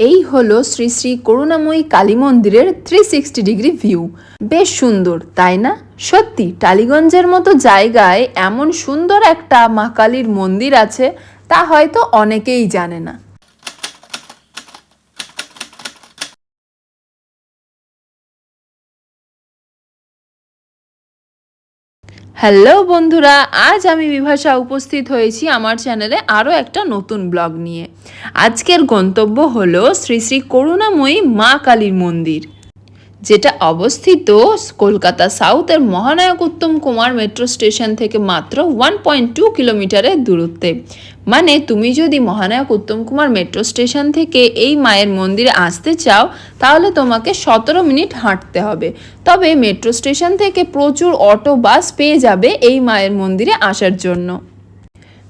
এই হলো শ্রী শ্রী করুণাময়ী কালী মন্দিরের থ্রি সিক্সটি ডিগ্রি ভিউ বেশ সুন্দর, তাই না? সত্যি, টালিগঞ্জের মতো জায়গায় এমন সুন্দর একটা মা কালীর মন্দির আছে, তা হয়তো অনেকেই জানে না। হ্যালো বন্ধুরা, আজ আমি বিভাষা উপস্থিত হয়েছি আমার চ্যানেলে আরও একটা নতুন ব্লগ নিয়ে। আজকের গন্তব্য হল শ্রী শ্রী করুণাময়ী মা কালীর মন্দির, যেটা অবস্থিত কলকাতা সাউথের মহানায়ক উত্তম কুমার মেট্রো স্টেশন থেকে মাত্র ওয়ান পয়েন্ট টু কিলোমিটারের দূরত্বে। মানে তুমি যদি মহানায়ক উত্তম কুমার মেট্রো স্টেশন থেকে এই মায়ের মন্দিরে আসতে চাও, তাহলে তোমাকে সতেরো মিনিট হাঁটতে হবে। তবে মেট্রো স্টেশন থেকে প্রচুর অটো বাস পেয়ে যাবে এই মায়ের মন্দিরে আসার জন্য।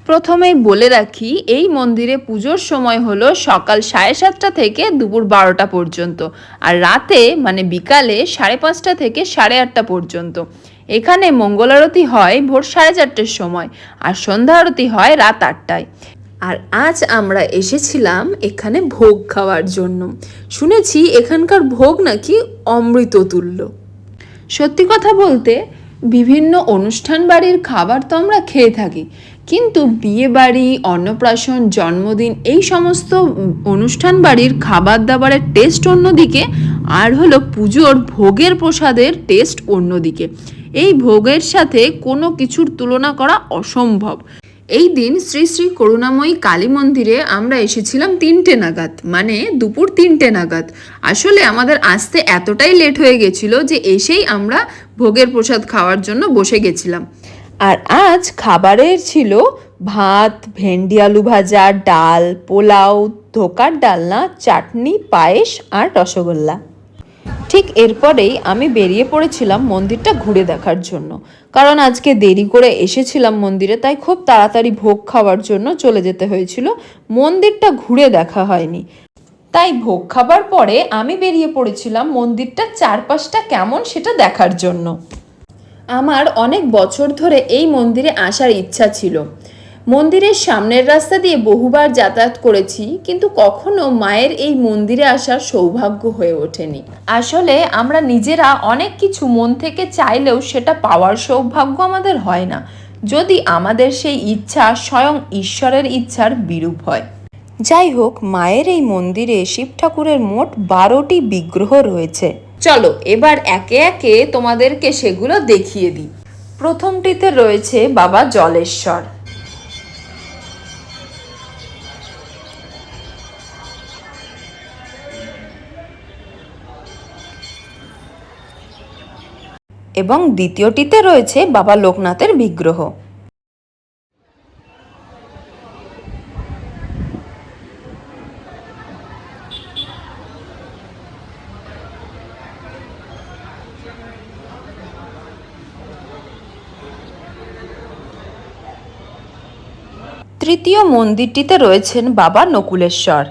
প্রথমেই বলে রাখি, এই মন্দিরে পুজোর সময় হলো সকাল সাড়ে সাতটা থেকে দুপুর বারোটা পর্যন্ত, আর রাতে মানে বিকালে সাড়ে পাঁচটা থেকে সাড়ে আটটা পর্যন্ত। এখানে মঙ্গল আরতি হয় ভোর সাড়ে চারটের সময় আর সন্ধ্যা আরতি হয় রাত আটটায়। আর আজ আমরা এসেছিলাম এখানে ভোগ খাওয়ার জন্য। শুনেছি এখানকার ভোগ নাকি অমৃত তুল্য সত্যি কথা বলতে, বিভিন্ন অনুষ্ঠান বাড়ির খাবার তো আমরা খেয়ে থাকি। কিন্তু বিয়ে বাড়ি, অন্নপ্রাশন, জন্মদিন এই সমস্ত অনুষ্ঠান বাড়ির খাবার দাবারের টেস্ট অন্যদিকে আর হলো পুজোর ভোগের প্রসাদের টেস্ট অন্যদিকে। এই ভোগের সাথে কোনো কিছুর তুলনা করা অসম্ভব। এই দিন শ্রী শ্রী করুণাময়ী কালী মন্দিরে আমরা এসেছিলাম তিনটে নাগাদ মানে দুপুর তিনটে নাগাদ। আসলে আমাদের আসতে এতটাই লেট হয়ে গেছিল যে এসেই আমরা ভোগের প্রসাদ খাওয়ার জন্য বসে গেছিলাম। আর আজ খাবারের ছিল ভাত, ভেন্ডি আলু ভাজা, ডাল, পোলাও, ধোকার ডালনা, চাটনি, পায়েস আর রসগোল্লা। ঠিক এরপরেই আমি বেরিয়ে পড়েছিলাম মন্দিরটা ঘুরে দেখার জন্য। কারণ আজকে দেরি করে এসেছিলাম মন্দিরে, তাই খুব তাড়াতাড়ি ভোগ খাওয়ার জন্য চলে যেতে হয়েছিল। মন্দিরটা ঘুরে দেখা হয়নি। তাই ভোগ খাবার পরে আমি বেরিয়ে পড়েছিলাম মন্দিরটা চারপাশটা কেমন সেটা দেখার জন্য। আমার অনেক বছর ধরে এই মন্দিরে আসার ইচ্ছা ছিল। মন্দিরের সামনের রাস্তা দিয়ে বহুবার যাতায়াত করেছি, কিন্তু কখনো মায়ের এই মন্দিরে আসার সৌভাগ্য হয়ে ওঠেনি। আসলে আমরা নিজেরা অনেক কিছু মন থেকে চাইলেও সেটা পাওয়ার সৌভাগ্য আমাদের হয় না, যদি আমাদের সেই ইচ্ছা স্বয়ং ঈশ্বরের ইচ্ছার বিরূপ হয়। যাই হোক, মায়ের এই মন্দিরে শিব ঠাকুরের মোট বারোটি বিগ্রহ রয়েছে। চলো, এবার একে একে তোমাদেরকে সেগুলো দেখিয়ে দিই। প্রথমটিতে রয়েছে বাবা জলেশ্বর। এবং দ্বিতীয়টিতে রয়েছে বাবা লোকনাথের বিগ্রহ। তৃতীয় মন্দিরটিতে রয়েছেন বাবা নকুলেশ্বর।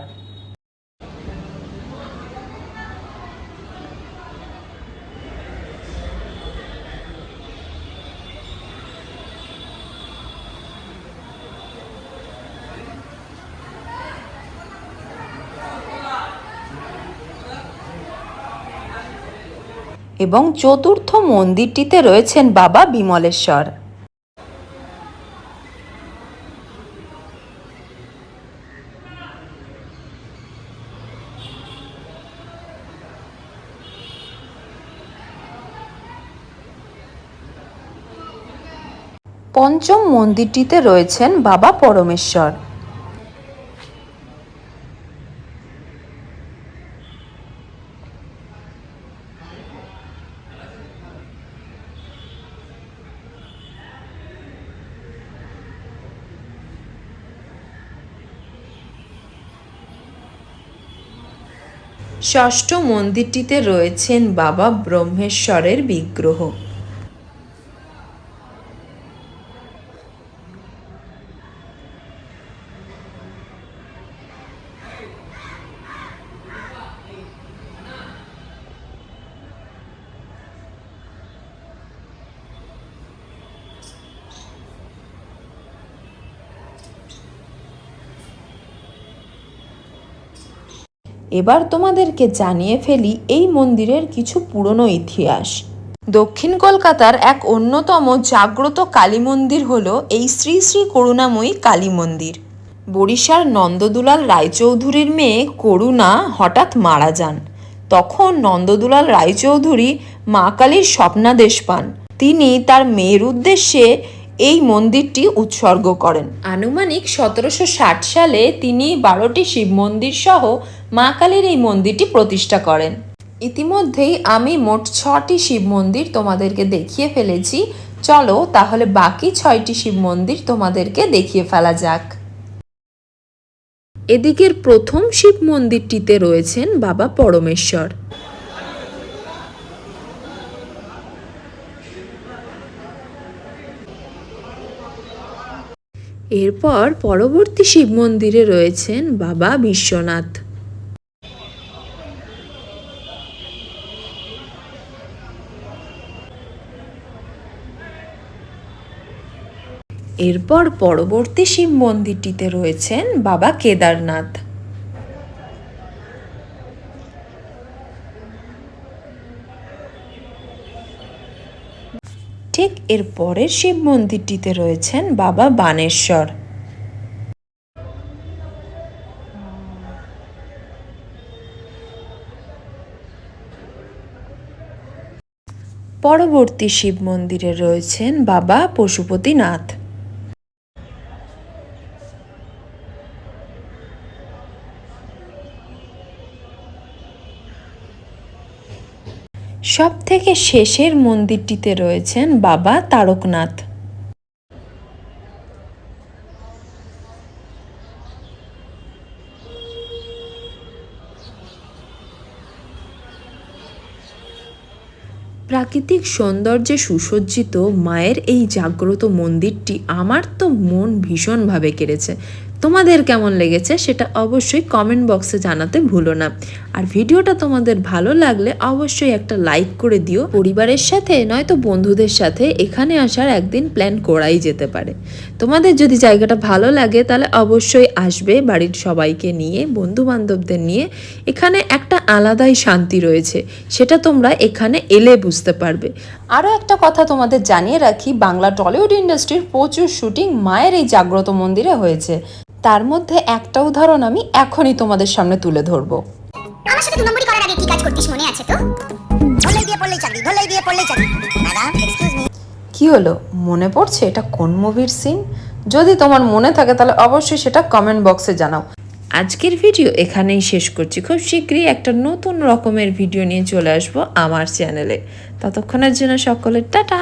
এবং চতুর্থ মন্দিরটিতে রয়েছেন বাবা বিমলেশ্বর। পঞ্চম মন্দিরটিতে রয়েছেন বাবা পরমেশ্বর। ষষ্ঠ মন্দিরটিতে রয়েছেন বাবা ব্রহ্মেশ্বরের বিগ্রহ। এবার তোমাদেরকে জানিয়ে ফেলি এই মন্দিরের কিছু পুরনো ইতিহাস। দক্ষিণ কলকাতার এক অন্যতম জাগ্রত কালী মন্দির হল এই শ্রী শ্রী করুণাময়ী কালী মন্দির। বরিশার নন্দদুলাল রায়চৌধুরীর মেয়ে করুণা হঠাৎ মারা যান। তখন নন্দদুলাল রায়চৌধুরী মা কালীর স্বপ্নাদেশ পান। তিনি তার মেয়ের উদ্দেশ্যে এই মন্দিরটি উৎসর্গ করেন। আনুমানিক সতেরোশো ষাট সালে তিনি বারোটি শিব মন্দির সহ মা কালীর এই মন্দিরটি প্রতিষ্ঠা করেন। ইতিমধ্যেই আমি মোট ছটি শিব মন্দির তোমাদেরকে দেখিয়ে ফেলেছি। চলো তাহলে বাকি ছয়টি শিব মন্দির তোমাদেরকে দেখিয়ে ফেলা যাক। এদিকের প্রথম শিব মন্দিরটিতে রয়েছেন বাবা পরমেশ্বর। এরপর পরবর্তী শিব মন্দিরে রয়েছেন বাবা বিশ্বনাথ। এরপর পরবর্তী শিব মন্দিরটিতে রয়েছেন বাবা কেদারনাথ। ঠিক এর পরের শিব মন্দিরটিতে রয়েছেন বাবা বানেশ্বর। পরবর্তী শিব মন্দিরে রয়েছেন বাবা পশুপতিনাথ। সব থেকে শেষের মন্দিরটিতে রয়েছেন বাবা তারকনাথ। প্রাকৃতিক সৌন্দর্যে সুসজ্জিত মায়ের এই জাগ্রত মন্দিরটি আমার তো মন ভীষণভাবে কেড়েছে। তোমাদের কেমন লেগেছে সেটা অবশ্যই কমেন্ট বক্সে জানাতে ভুলো না। আর ভিডিওটা তোমাদের ভালো লাগলে অবশ্যই একটা লাইক করে দিও। পরিবারের সাথে, নয়তো বন্ধুদের সাথে এখানে আসার একদিন প্ল্যান করাই যেতে পারে। তোমাদের যদি জায়গাটা ভালো লাগে, তাহলে অবশ্যই আসবে বাড়ির সবাইকে নিয়ে বন্ধু বান্ধবদের নিয়ে। এখানে একটা আলাদাই শান্তি রয়েছে, সেটা তোমরা এখানে এলে বুঝতে পারবে। আরও একটা কথা তোমাদের জানিয়ে রাখি, বাংলা টলিউড ইন্ডাস্ট্রির প্রচুর শুটিং মায়ের এই জাগ্রত মন্দিরে হয়েছে। তার মধ্যে একটা উদাহরণ আমি এখনই তোমাদের সামনে তুলে ধরবো। আমার সাথে দু নম্বরই করার আগে কি কাজ করতিস মনে আছে তো? ধরলেই দিয়ে পড়লেই চাকরি, ধরলেই দিয়ে পড়লেই চাকরি। ম্যাডাম এক্সকিউজ মি কি হলো? মনে পড়ছে এটা কোন মুভির সিন যদি তোমার মনে থাকে তাহলে অবশ্যই সেটা কমেন্ট বক্সে জানাও। আজকের ভিডিও এখানেই শেষ করছি। খুব শীঘ্রই একটা নতুন রকমের ভিডিও নিয়ে চলে আসব আমার চ্যানেলে ততক্ষণের জন্য সকলের টাটা!